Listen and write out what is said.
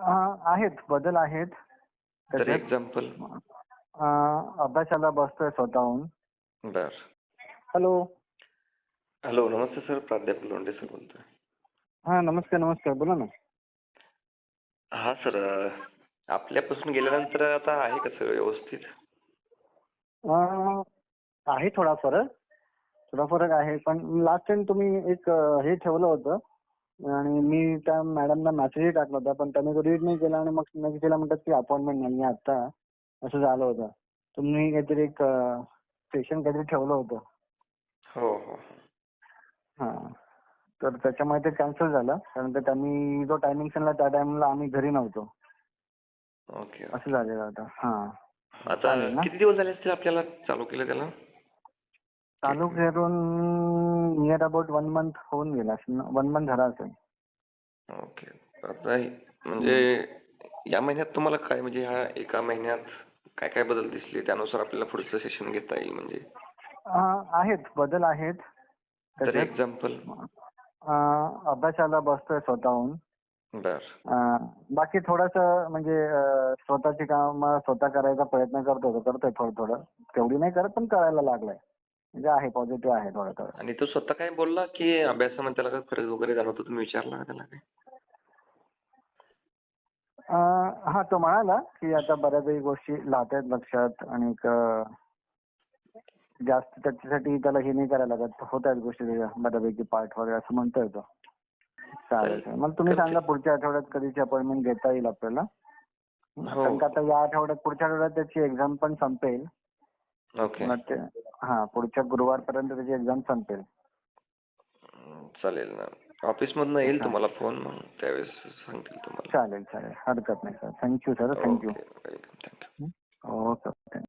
आहेत बदल आहेत. तर. एक्झाम्पल अभ्यासाला बसतोय स्वतःहून. बर. हॅलो. हॅलो नमस्ते सर प्राध्यापक लोंढे सर बोलतोय. हा नमस्कार नमस्कार बोला ना. हा सर आपल्यापासून गेल्यानंतर आता आहे का सगळं व्यवस्थित? आहे थोडा फरक. थोडा फरक आहे पण लास्ट टाइम तुम्ही एक हे ठेवलं होतं. आणि मी त्या मॅडमला मेसेजही टाकला होता पण त्यांनी तो रीड नाही केला आणि मग नेक्स्ट डेला म्हणतात की अपॉइंटमेंट नाही आहे आता. असं झालं होतं. तुम्ही काहीतरी एक सेशन काहीतरी ठेवलं होतं. हो हो. हो. तर त्याच्यामुळे ते कॅन्सल झालं. कारण का त्यांनी जो टायमिंग सांगला त्या टायमिंगला आम्ही घरी नव्हतो. ओके. असं झालेलं होतं. हा. आता चालेल ना? किती दिवस झाले असतील आपल्याला चालू केलं त्याला? चालू करून नियर अबाउट वन मंथ होऊन गेला असेल वन मंथ झाला असेल. ओके आता हे- म्हणजे या महिन्यात तुम्हाला काय? म्हणजे ह्या एका महिन्यात काय काय बदल दिसले? त्यानुसार आपल्याला पुढचं सेशन घेता येईल म्हणजे. अं, आहेत. बदल आहेत. तर त्याच्यात. एक्झाम्पल अं, अभ्यासाला बसतोय स्वतःहून. बर. अं, बाकी थोडस म्हणजे अं, स्वतःची काम स्वतः करायचा प्रयत्न करतो करतोय थोडं थोडं. तेवढी नाही करत पण करायला लागलाय. म्हणजे आहे पॉझिटिव्ह आहे थोडं थोडं आणि तो स्वतः काय बोलला की अभ्यासामध्ये त्याला काय फरक वगैरे जाणवतो तुम्ही विचारला का त्याला काय अं, हा तो म्हणाला की आता बऱ्याचही गोष्टी आहेत लक्षात आणि क- जास्त त्याच्यासाठी त्याला हे नाही करायला लागत. होत आहेत गोष्टी त्याच्या बऱ्यापैकी पार्ट वगैरे असं म्हणतोय तो. चालेल चालेल. मग तुम्ही सांगा पुढच्या आठवड्यात कधीची अपॉइंटमेंट घेता येईल आपल्याला? हो. कारण का आता या आठवड्यात पुढच्या आठवड्यात त्याची एक्झाम पण संपेल. ओके हा पुढच्या गुरुवारपर्यंत त्याची एक्झाम संपेल. चालेल ना. ऑफिस मधनं येईल तुम्हाला फोन मग त्यावेळेस सांगतील तुम्हाला. चालेल चालेल. हरकत नाही sir thank you sir thank you okay welcome thank you okay